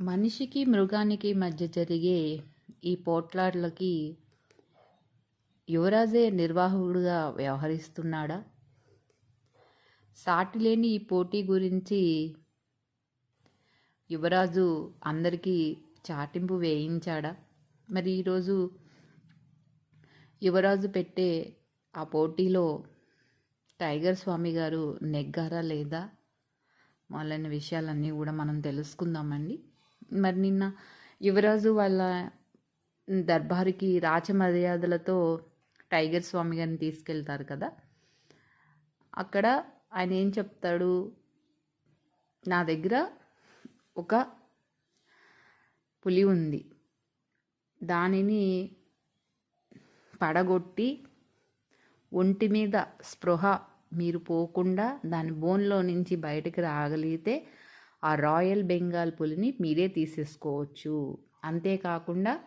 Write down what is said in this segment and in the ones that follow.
మనిషికి మృగానికి మధ్య జరిగే ఈ పోట్లాటలకి యువరాజే నిర్వాహకుడుగా వ్యవహరిస్తున్నాడా? సాటిలేని ఈ పోటీ గురించి యువరాజు అందరికీ చాటింపు వేయించాడా? మరి ఈరోజు యువరాజు పెట్టే ఆ పోటీలో టైగర్ స్వామి గారు నెగ్గారా లేదా? మొదలైన విషయాలన్నీ కూడా మనం తెలుసుకుందామండి. మరి నిన్న యువరాజు వాళ్ళ దర్బారుకి రాచ మర్యాదలతో టైగర్ స్వామి గారిని తీసుకెళ్తారు కదా. అక్కడ ఆయన ఏం చెప్తాడు? నా దగ్గర ఒక పులి ఉంది. దానిని పడగొట్టి ఒంటి మీద స్పృహ మీరు పోకుండా దాని బోన్లో నుంచి బయటకు రాగలిగితే ఆ రాయల్ బెంగాల్ పులిని మీరే తీసేసుకోవచ్చు. అంతేకాకుండా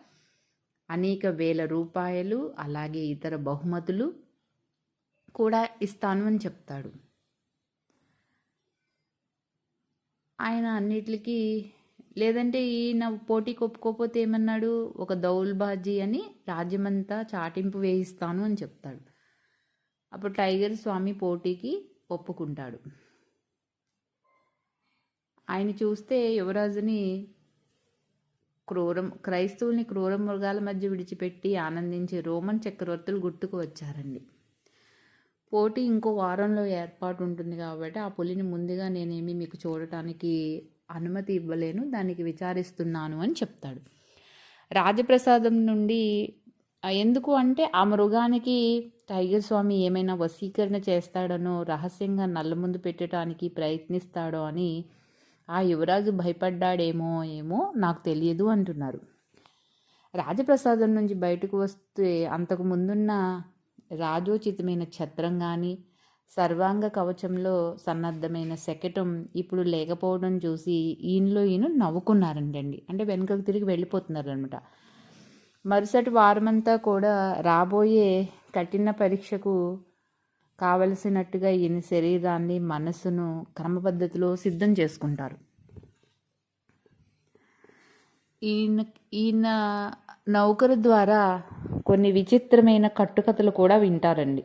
అనేక వేల రూపాయలు అలాగే ఇతర బహుమతులు కూడా ఇస్తాను అని చెప్తాడు. ఆయన అన్నిటికీ లేదంటే ఈయన పోటీకి ఒప్పుకోకపోతే ఏమన్నాడు? ఒక దౌల్బాజీ అని రాజ్యమంతా చాటింపు వేయిస్తాను అని చెప్తాడు. అప్పుడు టైగర్ స్వామి పోటీకి ఒప్పుకుంటాడు. ఆయన చూస్తే యువరాజుని క్రూరం క్రైస్తవుల్ని క్రూర మృగాల మధ్య విడిచిపెట్టి ఆనందించే రోమన్ చక్రవర్తులు గుర్తుకు వచ్చారండి. పోటీ ఇంకో వారంలో ఏర్పాటు ఉంటుంది కాబట్టి ఆ పులిని ముందుగా నేనేమి మీకు చూడటానికి అనుమతి ఇవ్వలేను దానికి విచారిస్తున్నాను అని చెప్తాడు. రాజప్రసాదం నుండి ఎందుకు అంటే ఆ మృగానికి టైగర్ స్వామి ఏమైనా వశీకరణ చేస్తాడనో రహస్యంగా నల్ల ముందు పెట్టడానికి ప్రయత్నిస్తాడో అని ఆ యువరాజు భయపడ్డాడేమో ఏమో నాకు తెలియదు అంటున్నారు. రాజప్రసాదం నుంచి బయటకు వస్తే అంతకు ముందున్న రాజోచితమైన ఛత్రం కానీ సర్వాంగ కవచంలో సన్నద్ధమైన శకటం ఇప్పుడు లేకపోవడం చూసి ఈయనలో ఈయన నవ్వుకున్నారంటండి. అంటే వెనుకకు తిరిగి వెళ్ళిపోతున్నారు అనమాట మరుసటి వారమంతా కూడా రాబోయే కఠిన పరీక్షకు కావలసినట్టుగా ఈయన శరీరాన్ని మనసును క్రమపద్ధతిలో సిద్ధం చేసుకుంటారు. ఈయన ఈయన నౌకరు ద్వారా కొన్ని విచిత్రమైన కట్టుకథలు కూడా వింటారండి.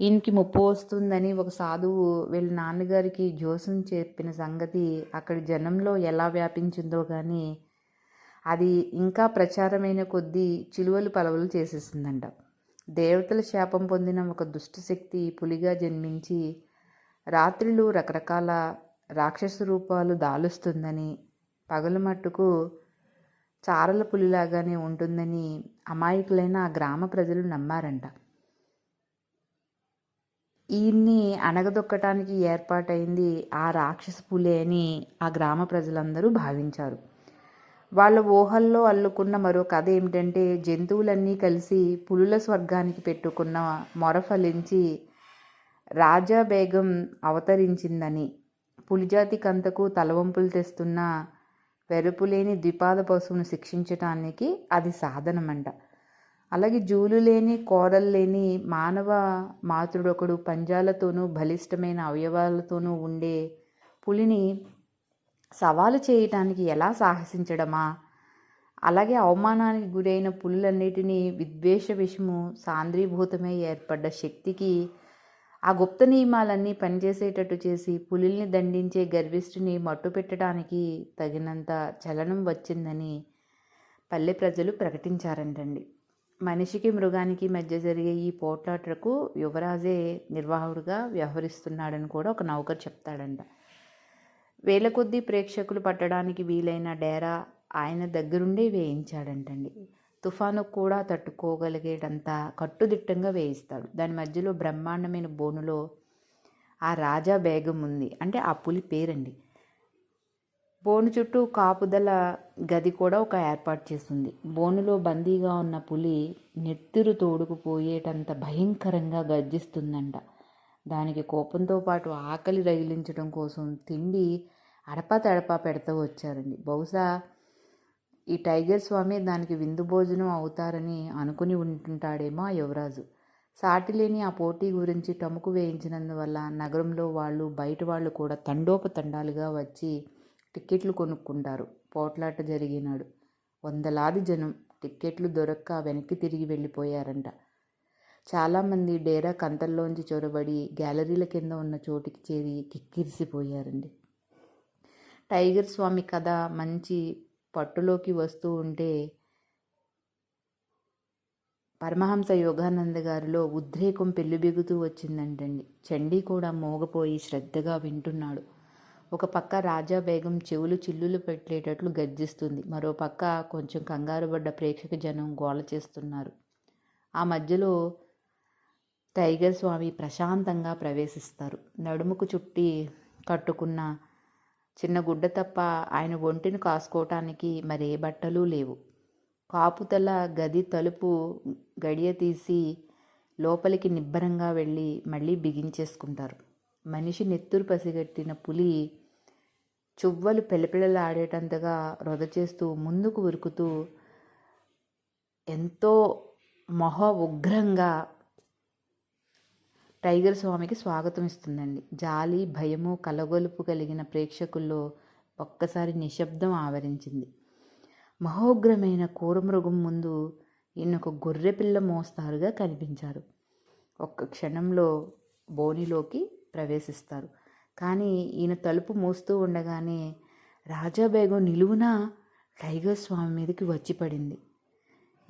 ఈయనకి ముప్పు వస్తుందని ఒక సాధువు వీళ్ళ నాన్నగారికి జోసం చెప్పిన సంగతి అక్కడి జనంలో ఎలా వ్యాపించిందో కానీ అది ఇంకా ప్రచారమైన కొద్దీ చిలువలు పలవలు చేసేసిందంట. దేవతల శాపం పొందిన ఒక దుష్టశక్తి పులిగా జన్మించి రాత్రిలు రకరకాల రాక్షస రూపాలు దాలుస్తుందని పగలు మట్టుకు చారల పులిలాగానే ఉంటుందని అమాయకులైన ఆ గ్రామ ప్రజలు నమ్మారంట. ఈయన్ని అణగదొక్కటానికి ఏర్పాటైంది ఆ రాక్షస పులి అని ఆ గ్రామ ప్రజలందరూ భావించారు. వాళ్ళ ఊహల్లో అల్లుకున్న మరో కథ ఏమిటంటే జంతువులన్నీ కలిసి పులుల స్వర్గానికి పెట్టుకున్న మొర ఫలించి రాజా బేగం అవతరించిందని పులిజాతి కంతకు తలవంపులు తెస్తున్న వెరుపులేని ద్విపాద పశువును శిక్షించటానికి అది సాధనమంట. అలాగే జూలు లేని కోరలు లేని మానవ మాతృడొకడు పంజాలతోనూ బలిష్టమైన అవయవాలతోనూ ఉండే పులిని సవాలు చేయటానికి ఎలా సాహసించడమా? అలాగే అవమానానికి గురైన పులులన్నిటినీ విద్వేష విషము సాంద్రీభూతమై ఏర్పడ్డ శక్తికి ఆ గుప్త నియమాలన్నీ పనిచేసేటట్టు చేసి పులిల్ని దండించే గర్విష్ఠుని మట్టు పెట్టడానికి తగినంత చలనం వచ్చిందని పల్లె ప్రజలు ప్రకటించారంటండి. మనిషికి మృగానికి మధ్య జరిగే ఈ పోట్లాటకు యువరాజే నిర్వాహకుడుగా వ్యవహరిస్తున్నాడని కూడా ఒక నౌకర్ చెప్తాడంట. వేల కొద్దీ ప్రేక్షకులు పట్టడానికి వీలైన డేరా ఆయన దగ్గరుండే వేయించాడంటండి. తుఫాను కూడా తట్టుకోగలిగేటంత కట్టుదిట్టంగా వేయిస్తాడు. దాని మధ్యలో బ్రహ్మాండమైన బోనులో ఆ రాజా బేగం ఉంది. అంటే ఆ పులి పేరండి. బోను చుట్టూ కాపుదల గది కూడా ఒక ఏర్పాటు చేస్తుంది. బోనులో బందీగా ఉన్న పులి నెత్తురు తోడుకుపోయేటంత భయంకరంగా గర్జిస్తుందంట. దానికి కోపంతో పాటు ఆకలి రగిలించడం కోసం తిండి అడపా తడపా పెడతా వచ్చారండి. బహుశా ఈ టైగర్ స్వామి దానికి విందు భోజనం అవుతారని అనుకుని ఉంటుంటాడేమో ఆ యువరాజు. సాటిలేని ఆ పోటీ గురించి టముకు వేయించినందువల్ల నగరంలో వాళ్ళు బయట వాళ్ళు కూడా తండోపతండాలుగా వచ్చి టిక్కెట్లు కొనుక్కుంటారు. పోట్లాట జరిగినాడు. వందలాది జనం టిక్కెట్లు దొరక్క వెనక్కి తిరిగి వెళ్ళిపోయారంట. చాలామంది డేరా కంతల్లోంచి చొరబడి గ్యాలరీల కింద ఉన్న చోటికి చేరి కిక్కిరిసిపోయారండి. టైగర్ స్వామి కథ మంచి పట్టులోకి వస్తూ ఉంటే పరమహంస యోగానంద గారిలో ఉద్రేకం పెళ్ళిబిగుతూ వచ్చిందంటండి. చండీ కూడా మోగపోయి శ్రద్ధగా వింటున్నాడు. ఒక పక్క రాజా బేగం చెవులు చిల్లులు పెట్టేటట్లు గర్జిస్తుంది. మరో పక్క కొంచెం కంగారు పడ్డ ప్రేక్షక జనం గోల చేస్తున్నారు. ఆ మధ్యలో టైగర్ స్వామి ప్రశాంతంగా ప్రవేశిస్తారు. నడుముకు చుట్టి కట్టుకున్న చిన్న గుడ్డ తప్ప ఆయన ఒంటిని కాసుకోవటానికి మరే బట్టలు లేవు. కాపుతల గది తలుపు గడియ తీసి లోపలికి నిబ్బరంగా వెళ్ళి మళ్ళీ బిగించేసుకుంటారు. మనిషి నెత్తురు పసిగట్టిన పులి చువ్వలు పెళపెళలాడేటంతగా రొద చేస్తూ ముందుకు ఉరుకుతూ ఎంతో మొహ ఉగ్రంగా టైగర్ స్వామికి స్వాగతం ఇస్తుందండి. జాలి భయము కలగొలుపు కలిగిన ప్రేక్షకుల్లో ఒక్కసారి నిశ్శబ్దం ఆవరించింది. మహోగ్రమైన కూరమృగం ముందు ఈయన ఒక గొర్రె పిల్ల మోస్తారుగా కనిపించారు. ఒక్క క్షణంలో బోనిలోకి ప్రవేశిస్తారు. కానీ ఈయన తలుపు మూస్తూ ఉండగానే రాజాబేగం నిలువున టైగర్ స్వామి మీదకి వచ్చి పడింది.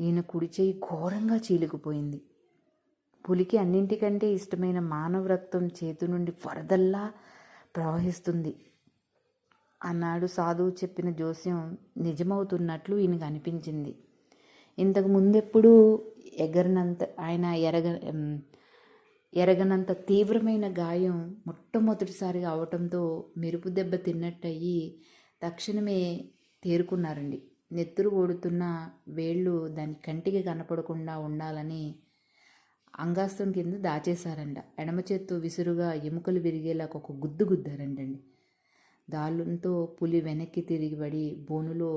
ఈయన కుడి చేయి ఘోరంగా చీలికిపోయింది పులికి అన్నింటికంటే ఇష్టమైన మానవ రక్తం చేతి నుండి వరదల్లా ప్రవహిస్తుంది. అన్నాడు సాధువు చెప్పిన జోస్యం నిజమవుతున్నట్లు ఈయనకు అనిపించింది. ఇంతకు ముందెప్పుడు ఎగరనంత ఆయన ఎరగ ఎరగనంత తీవ్రమైన గాయం మొట్టమొదటిసారిగా అవటంతో మెరుపు దెబ్బ తిన్నట్టయి తక్షణమే తేరుకున్నారండి. నెత్తురు ఓడుతున్న వేళ్ళు దాని కంటికి కనపడకుండా ఉండాలని అంగాస్తం కింద దాచేశారంట. ఎడమ చేత్తో విసురుగా ఎముకలు విరిగేలా ఒక గుద్దు గుద్దారంటండి. దాళ్ళంతో పులి వెనక్కి తిరిగిబడి బోనులో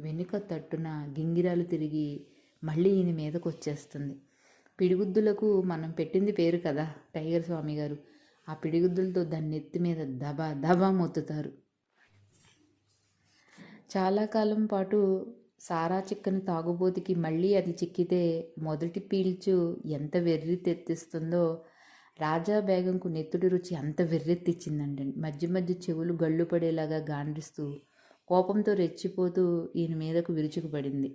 వెనుక తట్టున గింగిరాలు తిరిగి మళ్ళీ ఈయన మీదకు వచ్చేస్తుంది పిడిగుద్దులకు మనం పెట్టింది పేరు కదా టైగర్ స్వామి గారు. ఆ పిడిగుద్దులతో దాన్ని నెత్తి మీద దబా దబా మొత్తుతారు. చాలా కాలం పాటు సారా చిక్కని తాగుబోతికి మళ్ళీ అది చిక్కితే మొదటి పీల్చు ఎంత వెర్రి తెత్తిస్తుందో. రాజా బేగంకు నెత్తుడి రుచి అంత వెర్రెత్తిచ్చిందండి మధ్య మధ్య చెవులు గళ్ళు పడేలాగా గాండ్రిస్తూ కోపంతో రెచ్చిపోతూ ఈయన మీదకు విరుచుకుపడింది.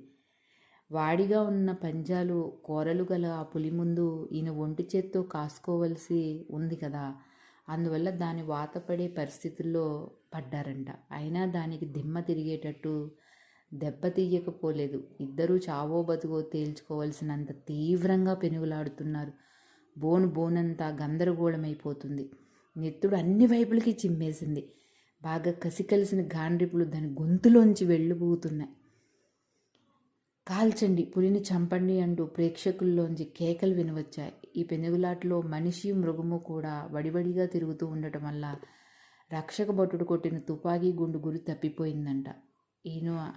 వాడిగా ఉన్న పంజాలు కూరలు గల ఆ పులి ముందు ఈయన ఒంటి చేత్తో కాసుకోవలసి ఉంది కదా. అందువల్ల దాని వాతపడే పరిస్థితుల్లో పడ్డారంట. అయినా దానికి దిమ్మ తిరిగేటట్టు దెబ్బతీయకపోలేదు ఇద్దరూ చావో బతుకో తేల్చుకోవలసినంత తీవ్రంగా పెనుగులాడుతున్నారు. బోను బోనంతా గందరగోళమైపోతుంది. నెత్తుడు అన్ని వైపులకి చిమ్మేసింది. బాగా కసికలిసిన గాండ్రిపులు దాని గొంతులోంచి వెళ్ళిపోతున్నాయి. కాల్చండి పులిని చంపండి అంటూ ప్రేక్షకుల్లోంచి కేకలు వినవచ్చాయి. ఈ పెనుగులాటలో మనిషి మృగము కూడా వడివడిగా తిరుగుతూ ఉండటం వల్ల రక్షక భటుడు కొట్టిన తుపాకీ గుండు గురి తప్పిపోయిందంట. ఈయన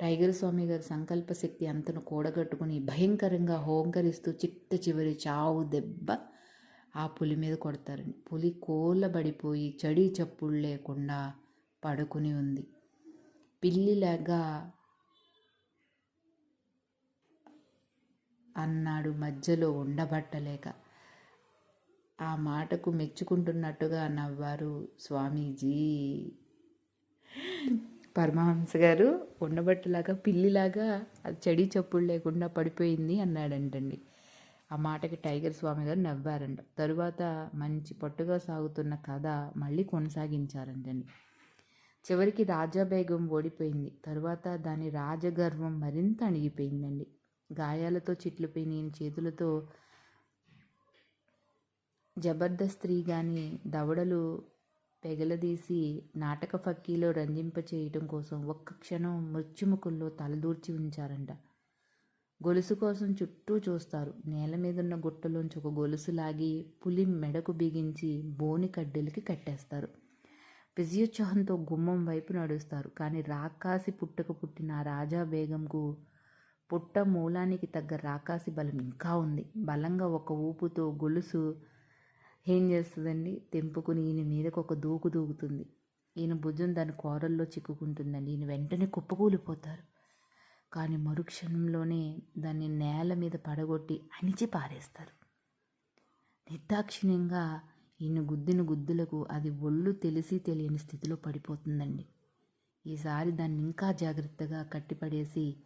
టైగర్ స్వామి గారి సంకల్ప శక్తి అంతను కూడగట్టుకుని భయంకరంగా హోంకరిస్తూ చిట్ట చివరి చావు దెబ్బ ఆ పులి మీద కొడతారండి. పులి కోలబడిపోయి చడి చప్పుడు లేకుండా పడుకుని ఉంది. పిల్లిలాగా అన్నాడు మధ్యలో ఉండబట్టలేక. ఆ మాటకు మెచ్చుకుంటున్నట్టుగా నవ్వారు స్వామీజీ. పరమహంస గారు ఉండబట్టలాగా పిల్లిలాగా అది చెడి చప్పుడు లేకుండా పడిపోయింది అన్నాడంటండి. ఆ మాటకి టైగర్ స్వామి గారు నవ్వారంట. తరువాత మంచి పట్టుగా సాగుతున్న కథ మళ్ళీ కొనసాగించారంటండి. చివరికి రాజాబేగం ఓడిపోయింది. తరువాత దాని రాజగర్వం మరింత అణిగిపోయిందండి. గాయాలతో చిట్లిపోయి నేను చేతులతో జబర్దస్త్రీ కానీ దవడలు పెగలదీసి నాటక ఫక్కీలో రంజింపచేయటం కోసం ఒక్క క్షణం మృత్యుముఖుల్లో తలదూర్చి ఉంచారంట. గొలుసు కోసం చుట్టూ చూస్తారు. నేల మీదున్న గుట్టలోంచి ఒక గొలుసు లాగి పులి మెడకు బిగించి బోని కడ్డీలకి కట్టేస్తారు. విజయోత్సాహంతో గుమ్మం వైపు నడుస్తారు. కానీ రాకాసి పుట్టక పుట్టిన రాజా బేగంకు పుట్ట మూలానికి తగ్గ రాకాసి బలం ఇంకా ఉంది. బలంగా ఒక ఊపుతో గొలుసు ఏం చేస్తుందండి? తెంపుకుని ఈయన మీదకు ఒక దూకు దూకుతుంది. ఈయన భుజం దాని కోరల్లో చిక్కుకుంటుందండి. ఈయన వెంటనే కుప్పకూలిపోతారు. కానీ మరుక్షణంలోనే దాన్ని నేల మీద పడగొట్టి అణిచి పారేస్తారు. నిర్దాక్షిణ్యంగా ఈయన గుద్దిన గుద్దులకు అది ఒళ్ళు తెలిసి తెలియని స్థితిలో పడిపోతుందండి. ఈసారి దాన్ని ఇంకా జాగ్రత్తగా కట్టిపడేసి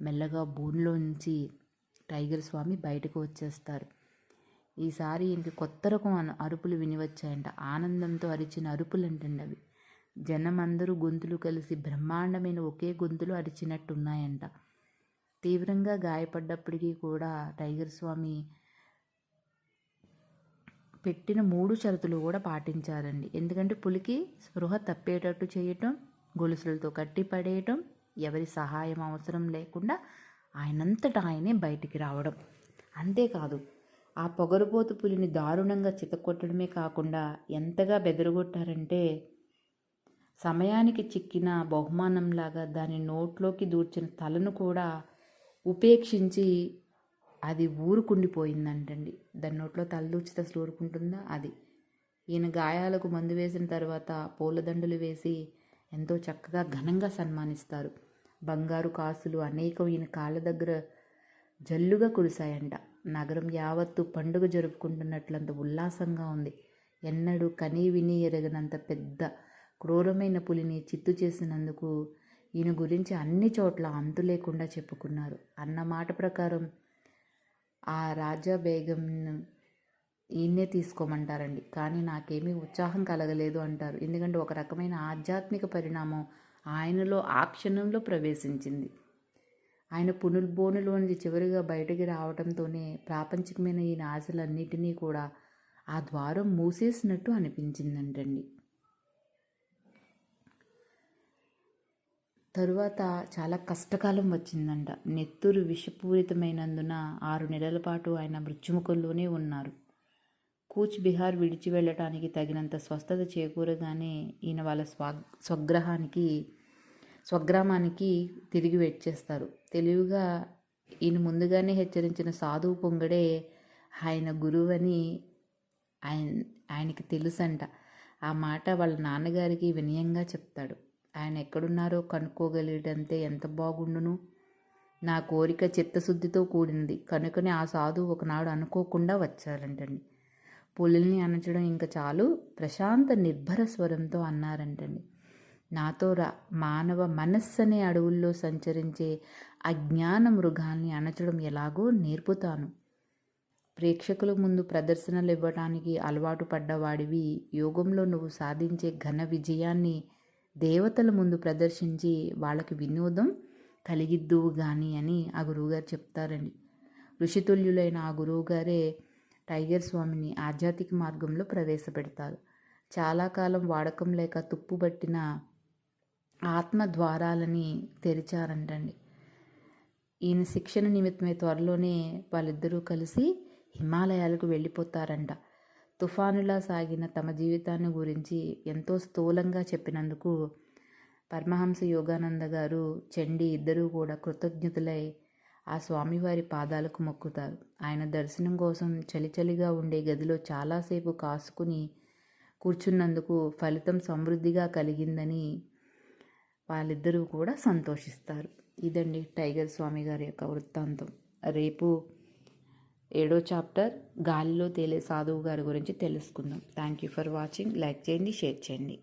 మెల్లగా బోన్లో నుంచి టైగర్ స్వామి బయటకు వచ్చేస్తారు. ఈసారి ఇంక కొత్త రకం అరుపులు వినివచ్చాయంట. ఆనందంతో అరిచిన అరుపులంటండి అవి జనం అందరూ గొంతులు కలిసి బ్రహ్మాండమైన ఒకే గొంతులు అరిచినట్టున్నాయంట. తీవ్రంగా గాయపడ్డప్పటికీ కూడా టైగర్ స్వామి పెట్టిన మూడు షరతులు కూడా పాటించారండి. ఎందుకంటే పులికి స్పృహ తప్పేటట్టు చేయటం గొలుసులతో కట్టి పడేయటం ఎవరి సహాయం అవసరం లేకుండా ఆయనంతటా ఆయనే బయటికి రావడం. అంతేకాదు ఆ పొగరుబోతు పులిని దారుణంగా చితకొట్టడమే కాకుండా ఎంతగా బెదరగొట్టారంటే సమయానికి చిక్కిన బహుమానంలాగా దాని నోట్లోకి దూర్చిన తలను కూడా ఉపేక్షించి అది ఊరుకుండిపోయిందంటండి. దాని నోట్లో తల అసలు ఊరుకుంటుందా? అది. ఈయన గాయాలకు మందు వేసిన తర్వాత పూలదండలు వేసి ఎంతో చక్కగా ఘనంగా సన్మానిస్తారు. బంగారు కాసులు అనేకం ఈయన కాళ్ళ దగ్గర జల్లుగా కురిశాయంట. నగరం యావత్తు పండుగ జరుపుకుంటున్నట్లంత ఉల్లాసంగా ఉంది. ఎన్నడూ కనీ విని ఎరగనంత పెద్ద క్రూరమైన పులిని చిత్తు చేసినందుకు ఈయన గురించి అన్ని చోట్ల అంతు లేకుండా చెప్పుకున్నారు. అన్న మాట ప్రకారం ఆ రాజా బేగం ఈయన్నే తీసుకోమంటారండి. కానీ నాకేమీ ఉత్సాహం కలగలేదు అంటారు. ఎందుకంటే ఒక రకమైన ఆధ్యాత్మిక పరిణామం ఆయనలో ఆ క్షణంలో ప్రవేశించింది. ఆయన పునుల్బోనులోంచి చివరిగా బయటికి రావడంతోనే ప్రాపంచికమైన ఈ ఆశలన్నిటినీ కూడా ఆ ద్వారం మూసేసినట్టు అనిపించిందంటండి. తరువాత చాలా కష్టకాలం వచ్చిందంట. నెత్తురు విషపూరితమైనందున ఆరు నెలల పాటు ఆయన మృత్యుముఖంలోనే ఉన్నారు. కూచ్ బిహార్ విడిచి వెళ్ళటానికి తగినంత స్వస్థత చేకూరగానే ఈయన వాళ్ళ స్వ స్వగ్రహానికి స్వగ్రామానికి తిరిగి వచ్చేస్తారు తెలివిగా ఈయన ముందుగానే హెచ్చరించిన సాధువు పొంగడే ఆయన గురువని ఆయన ఆయనకి తెలుసంట. ఆ మాట వాళ్ళ నాన్నగారికి వినయంగా చెప్తాడు. ఆయన ఎక్కడున్నారో కనుక్కోగలిగితే ఎంత బాగుండును? నా కోరిక చిత్తశుద్ధితో కూడింది. కనుకనే ఆ సాధువు ఒకనాడు అనుకోకుండా వచ్చారంటండి. పులిని అనచడం ఇంకా చాలు. ప్రశాంత నిర్భర స్వరంతో అన్నారంటండి. నాతో రా మానవ మనస్సు అనే అడవుల్లో సంచరించే అజ్ఞాన మృగాల్ని అణచడం ఎలాగో నేర్పుతాను. ప్రేక్షకుల ముందు ప్రదర్శనలు ఇవ్వడానికి అలవాటు పడ్డవాడివి. యోగంలో నువ్వు సాధించే ఘన విజయాన్ని దేవతల ముందు ప్రదర్శించి వాళ్ళకి వినోదం కలిగిద్దువు గాని అని ఆ గురువుగారు చెప్తారండి. ఋషితుల్యులైన ఆ గురువుగారే టైగర్ స్వామిని ఆధ్యాత్మిక మార్గంలో ప్రవేశపెడతారు. చాలా కాలం వాడకం లేక తుప్పుబట్టిన ఆత్మ ద్వారాలని తెరిచారంటండి. ఈయన శిక్షణ నిమిత్తమే త్వరలోనే వాళ్ళిద్దరూ కలిసి హిమాలయాలకు వెళ్ళిపోతారంట. తుఫానులా సాగిన తమ జీవితాన్ని గురించి ఎంతో స్థూలంగా చెప్పినందుకు పరమహంస యోగానంద గారు చండి ఇద్దరూ కూడా కృతజ్ఞతులై ఆ స్వామివారి పాదాలకు మొక్కుతారు. ఆయన దర్శనం కోసం చలిచలిగా ఉండే గదిలో చాలాసేపు కాసుకుని కూర్చున్నందుకు ఫలితం సమృద్ధిగా కలిగిందని వాళ్ళిద్దరూ కూడా సంతోషిస్తారు. ఇదండి టైగర్ స్వామి గారి యొక్క వృత్తాంతం. రేపు ఏడో చాప్టర్ గాలిలో తేలే సాధువు గారి గురించి తెలుసుకుందాం. Thank you for watching like చేయండి షేర్ చేయండి.